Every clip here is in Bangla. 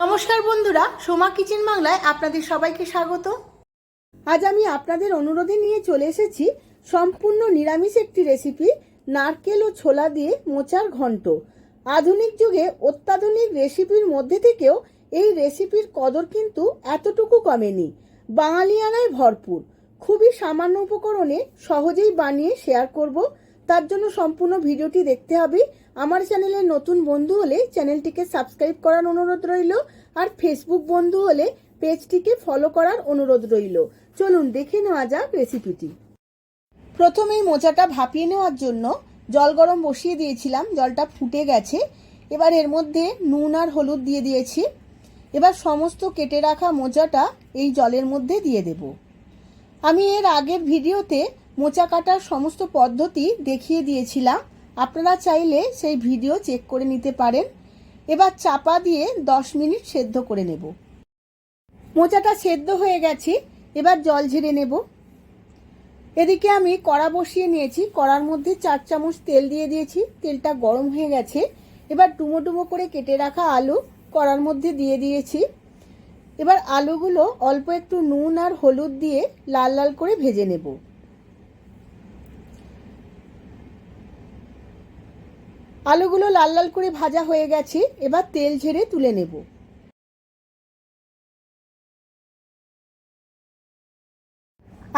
নমস্কার বন্ধুরা, সোমা কিচেন বাংলায় আপনাদের সবাইকে স্বাগত। আজ আমি আপনাদের অনুরোধে নিয়ে চলে এসেছি সম্পূর্ণ নিরামিষ একটি রেসিপি নারকেল ও ছোলা দিয়ে মোচার ঘন্ট। আধুনিক যুগে অত্যাধুনিক রেসিপির মধ্যে থেকেও এই রেসিপির কদর কিন্তু এতটুকু কমেনি। বাঙালিয়ানায় ভরপুর। খুবই সামান্য উপকরণে সহজেই বানিয়ে শেয়ার করব। তার জন্য সম্পূর্ণ ভিডিওটি দেখতে হবে। আমার চ্যানেলের নতুন বন্ধু হলে চ্যানেলটিকে সাবস্ক্রাইব করার অনুরোধ রইল আর ফেসবুক বন্ধু হলে পেজটিকে ফলো করার অনুরোধ রইল। চলুন দেখে নেওয়া যাক রেসিপিটি প্রথমেই মোচাটা ভাপিয়ে নেওয়ার জন্য জল গরম বসিয়ে দিয়েছিলাম, জলটা ফুটে গেছে। এবার এর মধ্যে নুন আর হলুদ দিয়ে দিয়েছি। এবার সমস্ত কেটে রাখা মোচাটা এই জলের মধ্যে দিয়ে দেব। আমি এর আগের ভিডিওতে মোচা কাটার সমস্ত পদ্ধতি দেখিয়ে দিয়েছিলাম। আপনারা চাইলে সেই ভিডিও চেক করে নিতে পারেন। এবার চাপা দিয়ে দশ মিনিট সেদ্ধ করে নেব। মোচাটা সেদ্ধ হয়ে গেছে, এবার জল ঝেড়ে নেব। এদিকে আমি কড়া বসিয়ে নিয়েছি, কড়ার মধ্যে চার চামচ তেল দিয়ে দিয়েছি, তেলটা গরম হয়ে গেছে। এবার ডুমো ডুমো করে কেটে রাখা আলু কড়ার মধ্যে দিয়ে দিয়েছি। এবার আলুগুলো অল্প একটু নুন আর হলুদ দিয়ে লাল লাল করে ভেজে নেব। আলুগুলো লাল লাল করে ভাজা হয়ে গেছে, এবার তেল ঝেড়ে তুলে নেব।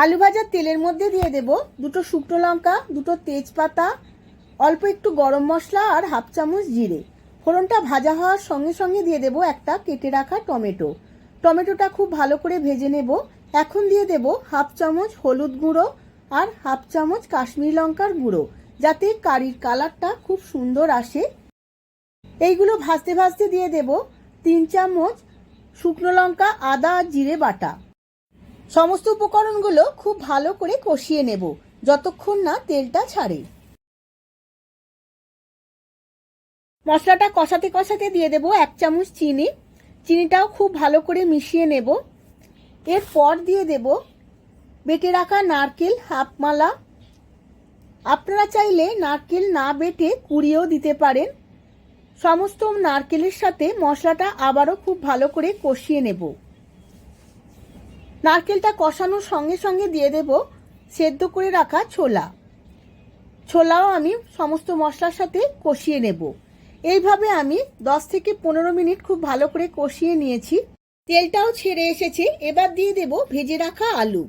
আলু ভাজার তেলের মধ্যে দিয়ে দেব দুটো শুকনো লঙ্কা, দুটো তেজপাতা, অল্প একটু গরম মশলা আর হাফ চামচ জিরে। ফোড়নটা ভাজা হওয়ার সঙ্গে সঙ্গে দিয়ে দেব একটা কেটে রাখা টমেটো। টমেটোটা খুব ভালো করে ভেজে নেব। এখন দিয়ে দেব হাফ চামচ হলুদ গুঁড়ো আর হাফ চামচ কাশ্মীরি লঙ্কার গুঁড়ো। যাতে কারির কালারটা খুব সুন্দর আসে। এইগুলো ভাজতে ভাজতে দিয়ে দেব তিন চামচ শুকনো লঙ্কা, আদা আর জিরে বাটা। সমস্ত উপকরণগুলো খুব ভালো করে কষিয়ে নেব যতক্ষণ না তেলটা ছাড়ে। মশলাটা কষাতে কষাতে দিয়ে দেব এক চামচ চিনি। চিনিটাও খুব ভালো করে মিশিয়ে নেব। এরপর দিয়ে দেব বেটে রাখা নারকেল হাফ মালা আপনারা চাইলে নারকেল না বেটে কুড়িয়েও দিতে পারেন। সমস্ত নারকেলের সাথে মশলাটা আবারও খুব ভালো করে কষিয়ে নেব। নারকেলটা কষানোর সঙ্গে সঙ্গে দিয়ে দেব সেদ্ধ করে রাখা ছোলা। ছোলাও আমি সমস্ত মশলার সাথে কষিয়ে নেব। এইভাবে আমি দশ থেকে পনেরো মিনিট খুব ভালো করে কষিয়ে নিয়েছি। তেলটাও ছেড়ে এসেছে। এবার দিয়ে দেব ভেজে রাখা আলু।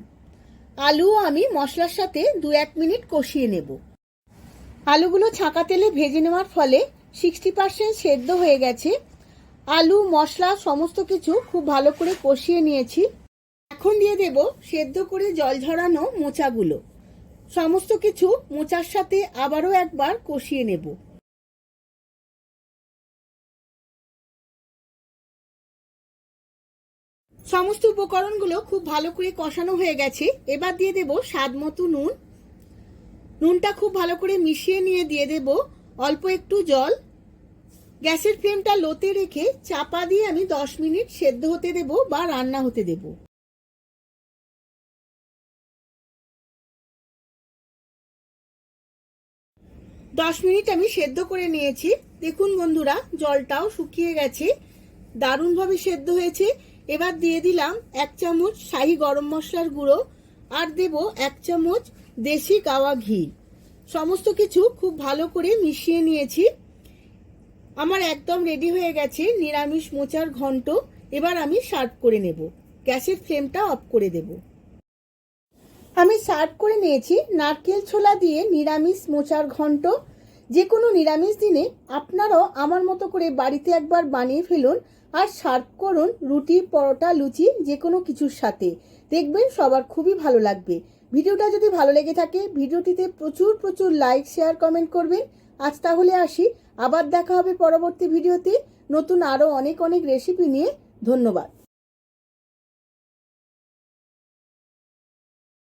আলুও আমি মশলার সাথে দু এক মিনিট কষিয়ে নেব। আলুগুলো ছাঁকা তেলে ভেজে নেওয়ার ফলে সিক্সটি পার্সেন্ট সেদ্ধ হয়ে গেছে। আলু, মশলা, সমস্ত কিছু খুব ভালো করে কষিয়ে নিয়েছি। এখন দিয়ে দেব সেদ্ধ করে জল ঝরানো মোচাগুলো। সমস্ত কিছু মোচার সাথে আবারও একবার কষিয়ে নেব। সমস্ত উপকরণগুলো খুব ভালো করে কষানো হয়ে গেছে। এবার দিয়ে দেব স্বাদ মতো নুন। নুনটা খুব ভালো করে মিশিয়ে নিয়ে দিয়ে দেব অল্প একটু জল। গ্যাসের ফ্লেমটা লোতে রেখে চাপা দিয়ে আমি দশ মিনিট সেদ্ধ হতে দেব বা রান্না হতে দেব। দশ মিনিট আমি সেদ্ধ করে নিয়েছি। দেখুন বন্ধুরা, জলটাও শুকিয়ে গেছে। দারুণভাবে সেদ্ধ হয়েছে। এবার দিয়ে দিলাম এক চামচ শাহি গরম মশলার গুঁড়ো আর দেব এক চামচ দেশি গাওয়া ঘি। সমস্ত কিছু খুব ভালো করে মিশিয়ে নিয়েছি। আমার একদম রেডি হয়ে গেছে নিরামিষ মোচার ঘন্ট। এবার আমি সার্ভ করে নেব। গ্যাসের ফ্লেমটা অফ করে দেব। আমি সার্ভ করে নিয়েছি নারকেল ছোলা দিয়ে নিরামিষ মোচার ঘন্ট। যে কোনো নিরামিষ দিনে আপনারাও আমার মতো করে বাড়িতে একবার বানিয়ে ফেলুন। আর সার্ভ করুন রুটি, পরোটা, লুচি, যে কোনো কিছুর সাথে। দেখবেন সবার খুবই ভালো লাগবে। ভিডিওটা যদি ভালো লেগে থাকে, ভিডিওটিতে প্রচুর প্রচুর লাইক শেয়ার কমেন্ট করবেন। আজ তাহলে আসি। আবার দেখা হবে পরবর্তী ভিডিওতে। নতুন আরও অনেক অনেক রেসিপি নিয়ে। ধন্যবাদ।